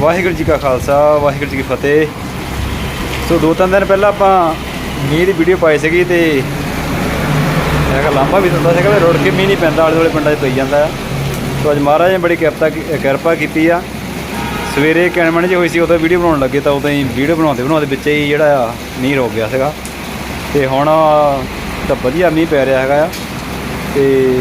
ਵਾਹਿਗੁਰੂ ਜੀ ਕਾ ਖਾਲਸਾ, ਵਾਹਿਗੁਰੂ ਜੀ ਕੀ ਫਤਿਹ। ਸੋ ਦੋ ਤਿੰਨ ਦਿਨ ਪਹਿਲਾਂ ਆਪਾਂ ਮੀਂਹ ਦੀ ਵੀਡੀਓ ਪਾਈ ਸੀਗੀ ਤੇ ਹੈਗਾ ਲਾਂਭਾ ਵੀ ਦਿੰਦਾ ਸੀਗਾ ਵੀ ਰੁੜ ਕੇ ਮੀਂਹ ਨਹੀਂ ਪੈਂਦਾ ਆਲੇ ਦੁਆਲੇ ਪਿੰਡਾਂ 'ਚ ਪਈ ਜਾਂਦਾ। ਆ ਸੋ ਅੱਜ ਮਹਾਰਾਜ ਨੇ ਬੜੀ ਕਿਰਪਾ ਕੀ- ਕਿਰਪਾ ਕੀਤੀ ਆ। ਸਵੇਰੇ ਕੈਨਮਣ ਜੇ ਹੋਈ ਸੀ, ਉਦੋਂ ਵੀਡੀਓ ਬਣਾਉਣ ਲੱਗੇ ਤਾਂ ਉਦੋਂ ਹੀ ਵੀਡੀਓ ਬਣਾਉਂਦੇ ਬਣਾਉਂਦੇ ਵਿੱਚ ਹੀ ਜਿਹੜਾ ਆ ਮੀਂਹ ਰੁਕ ਗਿਆ ਸੀਗਾ। ਤੇ ਹੁਣ ਤਾਂ ਵਧੀਆ ਮੀਂਹ ਪੈ ਰਿਹਾ ਹੈਗਾ ਆ। ਤੇ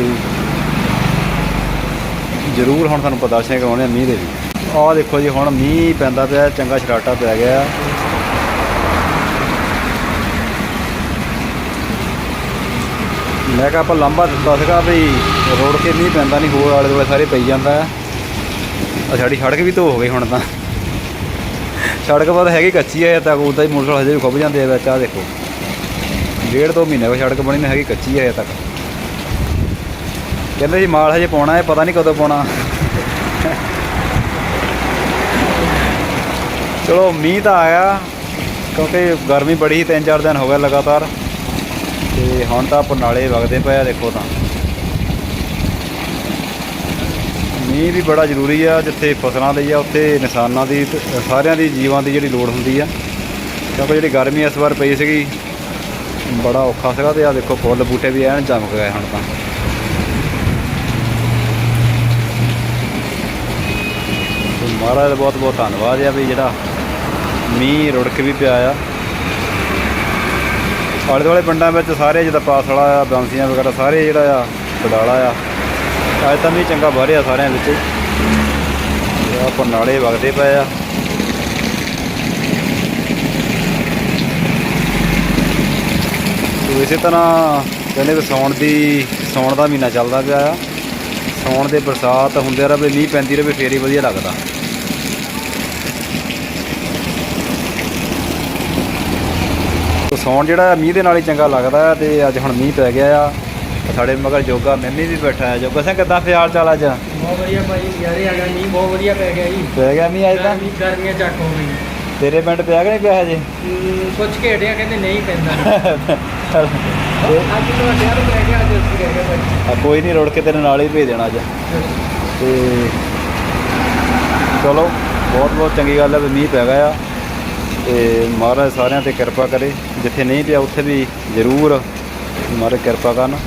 ਜ਼ਰੂਰ ਹੁਣ ਤੁਹਾਨੂੰ ਪ੍ਰਦਰਸ਼ਨ ਕਰਾਉਣੇ ਆ ਮੀਂਹ ਦੇ ਵੀ। ਆਹ ਦੇਖੋ ਜੀ, ਹੁਣ ਮੀਂਹ ਪੈਂਦਾ ਪਿਆ, ਚੰਗਾ ਛਰਾਟਾ ਪੈ ਗਿਆ। ਮੈਂ ਕਿਹਾ ਆਪਾਂ ਲੰਬਾ ਦਿੱਤਾ ਸੀਗਾ ਵੀ ਰੋਡ ਕੇ ਮੀਂਹ ਪੈਂਦਾ ਨਹੀਂ ਹੋਰ ਆਲੇ ਦੁਆਲੇ ਸਾਰੇ ਪਈ ਜਾਂਦਾ। ਆ ਸਾਡੀ ਸੜਕ ਵੀ ਧੋ ਹੋ ਗਈ ਹੁਣ ਤਾਂ। ਸੜਕ ਬਾਦ ਹੈਗੀ ਕੱਚੀ ਹੈ ਤਾਂ ਉਹਦਾ ਹੀ ਮੋਟਰਸਾਈਕਲ ਹਜੇ ਵੀ ਖੁੱਭ ਜਾਂਦੇ ਆ ਵਿੱਚ, ਆਹ ਦੇਖੋ। ਡੇਢ ਤੋਂ ਮਹੀਨੇ ਕੋਈ ਸੜਕ ਬਣੀ ਨੂੰ, ਹੈਗੀ ਕੱਚੀ ਹੈ ਹਜੇ ਤੱਕ। ਕਹਿੰਦੇ ਜੀ, ਮਾਲ ਹਜੇ ਪਾਉਣਾ ਹੈ, ਪਤਾ ਨਹੀਂ ਕਦੋਂ ਪਾਉਣਾ। ਚਲੋ ਮੀਂਹ ਤਾਂ ਆਇਆ, ਕਿਉਂਕਿ ਗਰਮੀ ਬੜੀ ਸੀ, ਤਿੰਨ ਚਾਰ ਦਿਨ ਹੋ ਗਏ ਲਗਾਤਾਰ। ਤੇ ਹੁਣ ਤਾਂ ਪਰਨਾਲੇ ਵਗਦੇ ਪਏ ਆ, ਦੇਖੋ ਤਾਂ। ਮੀਂਹ ਵੀ ਬੜਾ ਜ਼ਰੂਰੀ ਆ, ਜਿੱਥੇ ਫਸਲਾਂ ਲਈ ਆ, ਉੱਥੇ ਇਨਸਾਨਾਂ ਦੀ ਤੇ ਸਾਰਿਆਂ ਦੀ, ਜੀਵਾਂ ਦੀ ਜਿਹੜੀ ਲੋੜ ਹੁੰਦੀ ਆ। ਕਿਉਂਕਿ ਜਿਹੜੀ ਗਰਮੀ ਇਸ ਵਾਰ ਪਈ ਸੀਗੀ, ਬੜਾ ਔਖਾ ਸੀਗਾ ਤੇ ਆ ਦੇਖੋ, ਫੁੱਲ ਬੂਟੇ ਵੀ ਐਨ ਚਮਕ ਗਏ ਹੁਣ ਤਾਂ। ਮਹਾਰਾਜ ਦਾ ਬਹੁਤ ਬਹੁਤ ਧੰਨਵਾਦ ਆ ਵੀ ਜਿਹੜਾ ਮੀਂਹ ਰੁੜ ਕੇ ਵੀ ਪਿਆ ਆ। ਆਲੇ ਦੁਆਲੇ ਪਿੰਡਾਂ ਵਿੱਚ ਸਾਰੇ ਜਿੱਦਾਂ ਪਾਸਲਾ ਆ, ਬੰਸੀਆਂ ਵਗੈਰਾ ਸਾਰੇ ਜਿਹੜਾ ਆ ਕਡਾਲਾ ਆ। ਅੱਜ ਤਾਂ ਮੀਂਹ ਚੰਗਾ ਵਰਿਆ ਸਾਰਿਆਂ ਵਿੱਚ। ਤੇ ਆਹ ਪਰਨਾਲੇ ਵਗਦੇ ਪਏ ਆ। ਇਸੇ ਤਰ੍ਹਾਂ ਕਹਿੰਦੇ ਵੀ ਸੌਣ ਦੀ ਸੌਣ ਦਾ ਮਹੀਨਾ ਚੱਲਦਾ ਪਿਆ ਆ। ਸੌਣ ਦੇ ਬਰਸਾਤ ਹੁੰਦੇ ਰਹੇ ਮੀਂਹ ਪੈਂਦੀ ਰਹੇ ਫੇਰ ਹੀ ਵਧੀਆ ਲੱਗਦਾ। ਤੇ ਸੌਣ ਜਿਹੜਾ ਮੀਂਹ ਦੇ ਨਾਲ ਹੀ ਚੰਗਾ ਲੱਗਦਾ ਤੇ ਅੱਜ ਹੁਣ ਮੀਂਹ ਪੈ ਗਿਆ ਆ। ਸਾਡੇ ਮਗਰ ਜੋਗਾ ਮੈਮੀ ਵੀ ਬੈਠਾ ਹੈ। ਜੋਗਾ ਸਿੰਘ ਕਿੱਦਾਂ ਫਿਆਲ ਚਾਲ ਅੱਜ? ਬਹੁਤ ਵਧੀਆ ਭਾਈ ਨਜ਼ਾਰੇ ਆ ਗਏ। ਮੀਂਹ ਬਹੁਤ ਵਧੀਆ ਪੈ ਗਿਆ ਜੀ। ਪੈ ਗਿਆ ਮੀਂਹ ਅੱਜ ਤਾਂ? ਗਰਮੀ ਗਰਮੀਆਂ ਚੱਕ ਹੋ ਗਈ। ਤੇਰੇ ਪਿੰਡ ਪਿਆ ਕਿ ਨਹੀਂ ਪਿਆ ਹਜੇ? ਹਮ, ਪੁੱਛ ਕੇ ਹਟਿਆ ਕਹਿੰਦੇ ਨਹੀਂ ਪੈਂਦਾ। ਅੱਜ ਤੁਹਾਡੇ ਨਾਲ ਪੈ ਗਿਆ ਅੱਜ ਅਸੀਂ ਰਹਿ ਗਏ ਭਾਈ ਕੋਈ ਨਹੀਂ ਰੋੜ ਕੇ ਤੇਰੇ ਨਾਲ ਹੀ ਭੇਜ ਦੇਣਾ ਅੱਜ। ਤੇ ਚਲੋ ਬਹੁਤ ਬਹੁਤ ਚੰਗੀ ਗੱਲ ਹੈ ਵੀ ਮੀਂਹ ਪੈ ਗਿਆ ਆ। ਤੇ ਮਹਾਰਾਜ ਸਾਰਿਆਂ ਤੇ ਕਿਰਪਾ ਕਰੇ, ਜਿੱਥੇ ਨਹੀਂ ਪਿਆ ਉੱਥੇ ਵੀ ਜ਼ਰੂਰ ਮਹਾਰਾਜ ਕਿਰਪਾ ਕਰਨ।